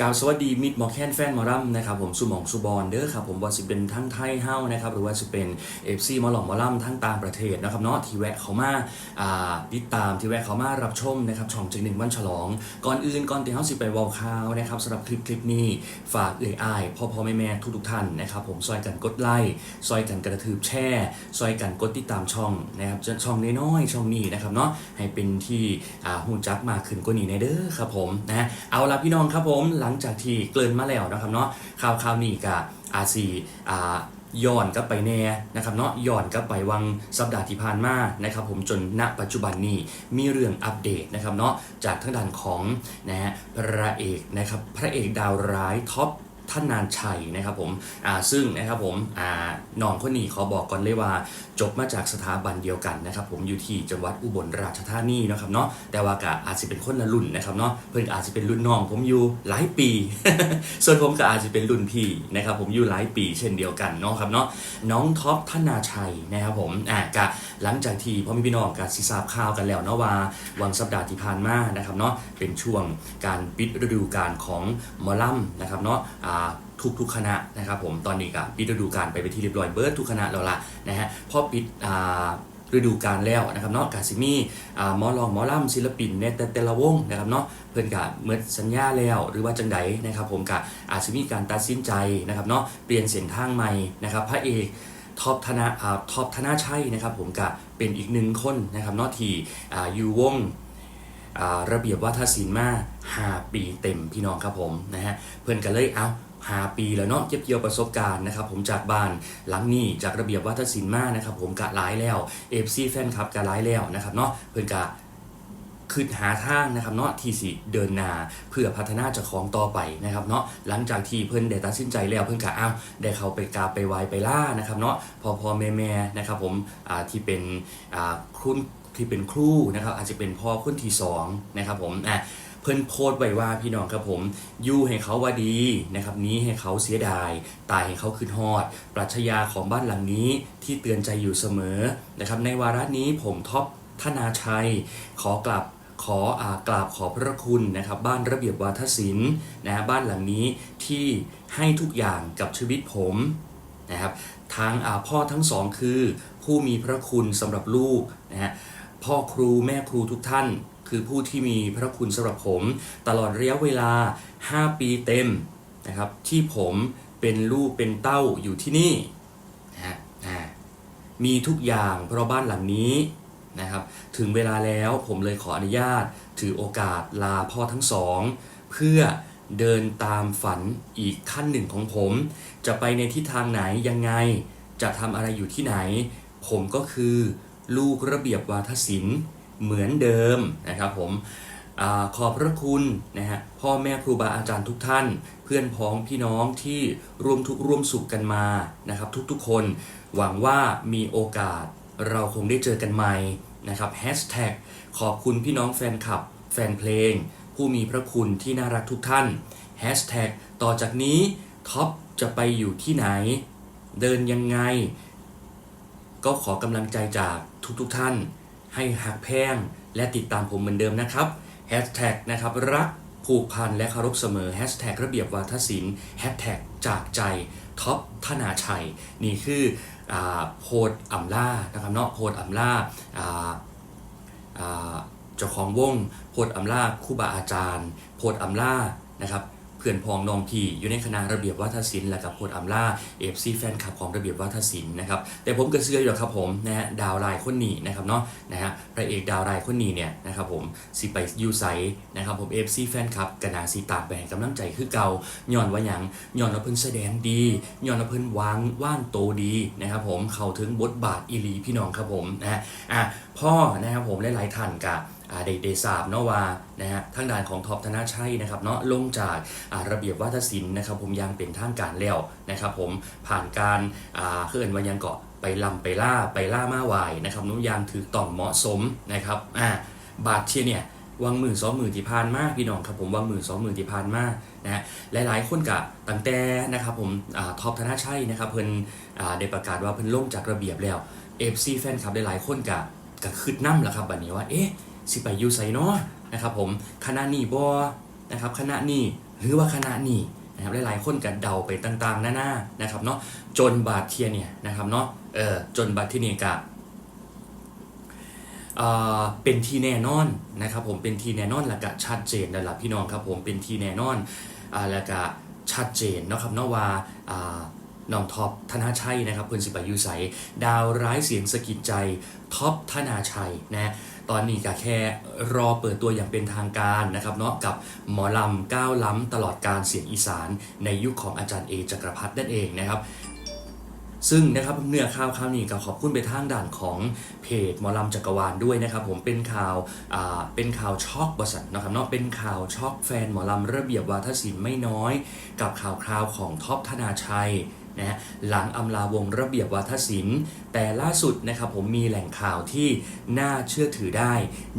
กล่าวสวัสดีมิดหมอแคนแฟนหมอรัมนะครับผมสุหมองสุบอลเด้อครับผมว่าสิเป็นทั้งไทยเฮ้านะครับหรือว่าจะเป็นเอฟซีมอหลองหมอรัมทั้งต่างประเทศนะครับเนาะที่แวะเขามาอ่าติดตามที่แวะเขามารับชมนะครับช่องจึงหนึ่งวันฉลอง ก่อนอื่นก่อนที่เฮาสิไปวอลขาวนะครับสำหรับคลิปคลิปนี้ฝากเอ่ยอายพ่อพ่อแม่แม่ทุกทุกท่านนะครับผมซอยกันกดไลค์ซอยกันกระทืบแช่ซอยกันกดติดตามช่องนะครับช่องน้อยๆช่องนี้นะครับเนาะให้เป็นที่อ่าหูจักมากขึ้นกว่านี้ในเด้อครับผมนะเอาละพี่น้องครับผมหลัังจากที่เกินมาแล้วนะครับเนาะข่าวข่าวนี้กับอาซีอ่าย้อนกลับไปแน่นะครับเนาะย้อนกลับไปวังสัปดาห์ที่ผ่านมานะครับผมจนณปัจจุบันนี้มีเรื่องอัปเดตนะครับเนาะจากทางด้านของนะฮะพระเอกนะครับพระเอกดาวร้ายท็อป ท่านนานชัยนะครับผมซึ่งนะครับผมน้องคนนี้ขอบอกก่อนเลยว่าจบมาจากสถาบันเดียวกันนะครับผมอยู่ที่จังหวัดอุบลราชธานีนะครับเนาะแต่ว่ากะอาจจะเป็นคนละรุ่นนะครับเนาะเพิ่นอาจจะเป็นรุ่นน้องผมอยู่หลายปี ส่วนผมก็อาจจะเป็นรุ่นพี่นะครับผมอยู่หลายปีเช่นเดียวกันเนาะครับเนาะน้องท็อปธนาชัยนะครับผมอ่ากะหลังจากที่พ่อแม่พี่น้องกะสิทราบข่าวกันแล้วเนาะว่าวันสัปดาห์ที่ผ่านมานะครับเนาะเป็นช่วงการปิดฤดูกาลของมอลำนะครับเนาะอ่าทุกทุกคณะนะครับผมตอนนี้ก็ปิดฤดูกาลไปไปนที่เรียบร้อยเบิร์ดทุกคณะแล้วล่ะนะฮะพอปิดฤดูกาลแล้วนะครับเนาะกาซิมี่มอลองมอล่ำศิลปินในแต่แต่ละวงนะครับเนาะเพื่อนกะเมื่อสัญญาแล้วหรือว่าจังใดนะครับผมกะอาจจะมีการตัดสินใจนะครับเนาะเปลี่ยนเส้นทางใหม่นะครับพระเอกท็อปธนาท็อปธนาชัยนะครับผมกะเป็นอีกหนึ่งคนนะครับเนาะที่อยู่วงระเบียบวัฒนศิลป์มา5ปีเต็มพี่น้องครับผมนะฮะเพื่อนกันเลยเอา หาปีแล้วเนาะเก็บเกี่ยวประสบการณ์นะครับผมจากบ้านหลังนี้จากระเบียบวัฒนศิลป์มานะครับผมกะหลายแล้วเอฟซีแฟนคลับกะหลายแล้วนะครับเนาะเพื่อนกะคือหาทางนะครับเนาะที่สิเดินนาเพื่อพัฒนาจากของต่อไปนะครับเนาะหลังจากที่เพื่อนได้ตัดสินใจแล้วเพื่อนกะอ้าวได้เขาไปกาไปไหว้ไปล่านะครับเนาะพอพอแม่แม่นะครับผมอ่าที่เป็นอ่าคุณที่เป็นครูนะครับอาจจะเป็นพ่อคนที่สองนะครับผมอะ พิ่นโพสต์ไว้ว่าพี่น้องครับผมยู่ให้เขาว่าดีนะครับนี้ให้เขาเสียดาย ตายให้เขาคืนฮอด ปรัชญาของบ้านหลังนี้ที่เตือนใจอยู่เสมอนะครับในวาระนี้ผมท็อปธนาชัย ขอกลับขออากราบขอพระคุณนะครับบ้านระเบียบวาทศิลป์นะฮะบ้านหลังนี้ที่ให้ทุกอย่างกับชีวิตผมนะครับทางอาพ่อทั้งสองคือ ผู้มีพระคุณสำหรับลูกนะฮะพ่อครูแม่ครูทุกท่าน คือผู้ที่มีพระคุณสำหรับผม ตลอดระยะเวลา 5 ปีเต็มนะครับที่ผมเป็นลูกเป็นเต้าอยู่ที่นี่นะฮะมีทุกอย่างเพราะบ้านหลังนี้นะครับถึงเวลาแล้วผมเลยขออนุญาต ถือโอกาสลาพ่อทั้งสอง เพื่อเดินตามฝันอีกขั้นหนึ่งของผม จะไปในทิศทางไหนยังไง จะทำอะไรอยู่ที่ไหน ผมก็คือลูกระเบียบวาทศิลป์ เหมือนเดิมนะครับผมอขอบพระคุณนะฮะพ่อแม่ครูบาอาจารย์ทุกท่าน เพื่อนพ้องพี่น้องที่ร่วมทุกข์ร่วมสุขกันมานะครับทุกๆคน หวังว่ามีโอกาสเราคงได้เจอกันใหม่นะครับแฮชแท็กขอบคุณพี่น้องแฟนคลับ แฟนเพลง ผู้มีพระคุณที่น่ารักทุกท่านแฮชแท็กต่อจากนี้ท็อปจะไปอยู่ที่ไหน เดินยังไง ก็ขอกำลังใจจากทุกๆทท่าน ให้หักแพงและติดตามผมเหมือนเดิมนะครับแฮชแท็กนะครับรักผูกพันและเคารพเสมอแฮชแท็กระเบียบวาทศิลป์แฮชแท็กจากใจท็อปธนาชัย นี่คืออโพดอ่ำล่านะครับเนาะโพดอ่ำล่าเจ้าของวงโพดอำลาครู่บาอาจารย์ โพดอำลานะครับ พื่อนพองนองพีอยู่ในคณะระเบียบวัฒนศิลป์และกับโพดอำลาเอฟซีแฟนคลับของระเบียบวัฒนศิลป์นะครับแต่ผมก็เชื่ออยู่ครับผมนะฮะดาวไลน์คนนี้นะครับเนาะนะฮะพระเอกดาวไลน์คนนี้เนี่ยนะครับผมสิไปยูไซนะครับผมเอฟซีแฟนคลับกนาสีตามไปให้กำลังใจคือเก่าย้อนว่าหยังย้อนว่าเพิ่นแสดงดีย้อนว่าเพิ่นวางว่านโตดีนะครับผมเข้าถึงบทบาทอีลีพี่น้องครับผมนะฮะอะพ่อนะครับผมหลายๆท่านกับ ได้ได้ทราบเนาะว่านะฮะทางด้านของท็อปธนาชัยนะครับเนาะลงจาการะเบียบวัฒนศิลป์นะครับผมยังเป็นทางการแล้วนะครับผมผ่านการเคลื่อนวันยังเกาะไปลำไปล่าไปล่ามาไหวายนะครับนุ่ยางถือต่อมเหมาะสมนะครับอ่าบาทเชียเนี่ยวางมือสองมือที่ผ่านมากพี่น้องครับผมวางมือสองมือที่ผ่านมากนะฮะหลายๆคนกะตั้งแต่นะครับผมอท็อปธนาชัยนะครับเพิ่นอ่าได้ประกาศว่าเพิ่นลงจากระเบียบแล้วเอฟซีแฟนคลับหลายๆคนกะกะคืดน้ำแหละครับบัดนี้ว่าเอ๊ะ สิไปอยูไซเนาะนะครับผมคณะนี้บอนะครับคณะนี้หรือว่าคณะนี้นะครับหลายๆคนกันเดาไปต่างๆหน้าๆนะครับเนาะจนบาดเทียเนี่ยนะครับเนาะเออจนบาดที่นี่กะเอ่อเป็นทีแน่นอนนะครับผมเป็นทีแน่นอนและก็ชัดเจนนั่นแหละพี่น้องครับผมเป็นทีแน่นอนอ่าและก็ชัดเจนเนาะครับเนาะว่าอ่า น้องท็อปธนาชัยนะครับเพื่อนสิบอายุใสดาวร้ายเสียงสะกิดใจท็อปธนาชัยนะตอนนี้ก็แค่รอเปิดตัวอย่างเป็นทางการนะครับเนาะกับหมอลำก้าวล้ำตลอดการเสียงอีสานในยุคของอาจารย์เอจักรพัฒน์นั่นเองนะครับซึ่งนะครับเนื้อข่าวข่าวนี้ก็ขอบคุณไปทางด่านของเพจหมอลำจักรวาลด้วยนะครับผมเป็นข่าวอ่าเป็นข่าวช็อกบริสันนะครับเนาะเป็นข่าวช็อกแฟนหมอลำระเบียบวาทศิลป์ไม่น้อย กับข่าวคราวของท็อปธนาชัย นะฮะหลังอำลาวงระเบียบวาทศิลป์แต่ล่าสุดนะครับผมมีแหล่งข่าวที่น่าเชื่อถือได้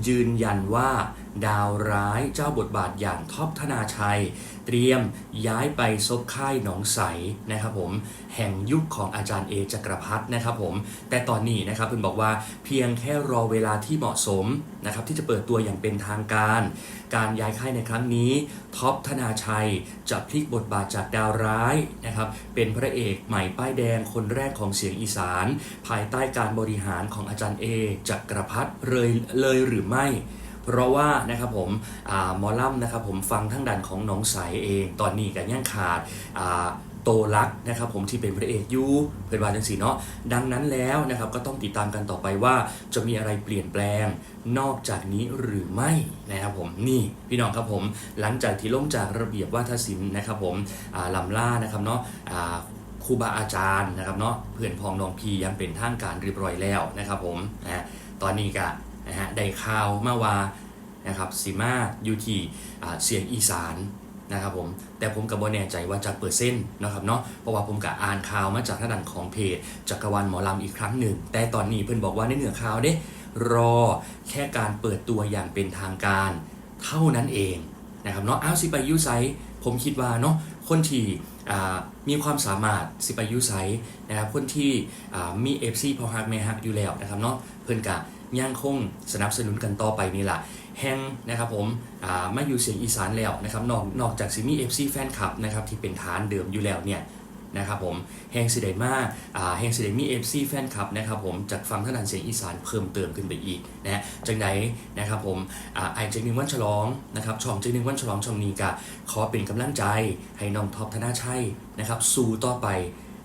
ยืนยันว่าดาวร้ายเจ้าบทบาทอย่างท็อปธนาชัย เตรียมย้ายไปซบค่ายหนองใสนะครับผมแห่งยุคของอาจารย์เอจักรพัฒนะครับผมแต่ตอนนี้นะครับเพิ่นบอกว่าเพียงแค่รอเวลาที่เหมาะสมนะครับที่จะเปิดตัวอย่างเป็นทางการ การย้ายค่ายในครั้งนี้ท็อปธนาชัยจะพลิกบทบาทจากดาวร้ายนะครับเป็นพระเอกใหม่ป้ายแดงคนแรกของเสียงอีสานภายใต้การบริหารของอาจารย์เอจักรพัฒน์เลยเลยหรือไม่ เพราะว่านะครับผมอมอลัมนะครับผมฟังทั้งดันของน้องใสเอง ตอนนี้กันย่างขาดาโตลักนะครับผมที่เป็นพระเอกยูเพื่อนวาจังสีเนาะดังนั้นแล้วนะครับก็ต้องติดตามกันต่อไปว่า จะมีอะไรเปลี่ยนแปลงนอกจากนี้หรือไม่นะครับผมนี่พี่น้องครับผมหลังจากที่ล่มจากระเบียบวาทศิลป์นะครับผมลำล่านะครับเนาะ รูบาอาจารย์นะครับเนาะเพื่อนพองน้องพียังเป็นทางการเรียบร้อยแล้วนะครับผมนะตอนนี้ก็นะฮะได้ข่าวมาว่านะครับสีมาอยู่ที่เสียงอีสานนะครับผมแต่ผมก็บ่แน่ใจว่าจากเปอร์เซ็นนะครับเนาะเพราะว่าผมก็อ่านข่าวมาจากทางด้านของเพจจักรวาลหมอลำอีกครั้งหนึ่ง แต่ตอนนี้เพื่อนบอกว่าในเหนือข่าวเด้รอแค่การเปิดตัวอย่างเป็นทางการเท่านั้นเองนะครับเนาะอ้าวสิไปยูไซผมคิดว่าเนาะคนที่ มีความสามารถสิไปยุไซนะครับคนที่มีเอฟซีพอฮักแม่ฮักอยู่แล้วนะครับเนาะเพื่อนกะย่างคงสนับสนุนกันต่อไปนี่แหละแฮงนะครับผมมาอยู่เสียงอีสานแล้วนะครับนอกนอกจากซิมีเอฟซีแฟนคลับนะครับที่เป็นฐานเดิมอยู่แล้วเนี่ย นะครับผมแฮงสิเดมาอ่าแฮงสิเดมีเอฟซีแฟนคลับนะครับผมจากฟังท่านันเสียงอีสานเพิ่มเติมขึ้นไปอีกนะฮะจังไดนะครับผมอ่าไอเจนึงวันฉลองนะครับช่องเจนึงวันฉลองช่องนี้กะขอเป็นกำลังใจให้น้องท็อปธนาชัยนะครับสู้ต่อไป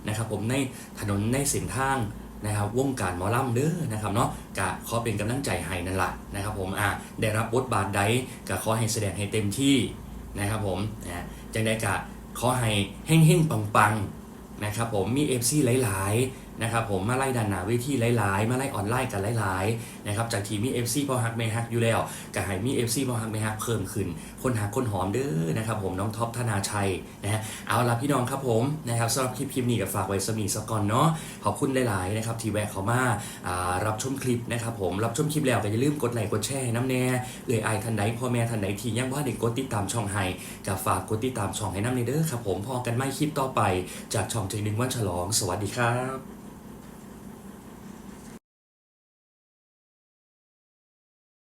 นะครับผมในถนนในเส้นทางนะครับวงการหมอลำเด้อนะครับเนาะกะขอเป็นกำลังใจให้นั่นแหละนะครับผมอะได้รับบทบาทใดกะขอให้แสดงให้เต็มที่นะครับผมนะจังได้กะ ขอให้แห้งๆปังๆนะครับผมมี FC หลาย ๆ นะครับผมมาไล่ดันนาเวทีหลายๆ มาไล่ออนไลน์กันหลายๆนะครับจากทีมมี FC พอฮักไม่ฮักอยู่แล้วกะให้มี FC พอฮักไม่ฮักเพิ่มขึ้น คนหาคนหอมเด้อนะครับผมน้องท็อปธนาชัยนะฮะเอาละพี่น้องครับผมนะครับสำหรับคลิปคลิปนี้ก็ฝากไว้สมีสก่อนเนาะขอบคุณหลายๆนะครับที่แวะเข้ามาารับชมคลิปนะครับผมรับชมคลิปแล้วก็อย่าลืมกดไลค์กดแชร์น้ำแน่เอ่ยไอทันใดพ่อแม่ทันใดที่ยังว่าเด็กกดติดตามช่องให้ก็ฝากกดติดตามช่องให้น้ำในเด้อครับผมพอกันไม่คลิปต่อไปจากช่องเจนึงวันฉลอง สวัสดีครับ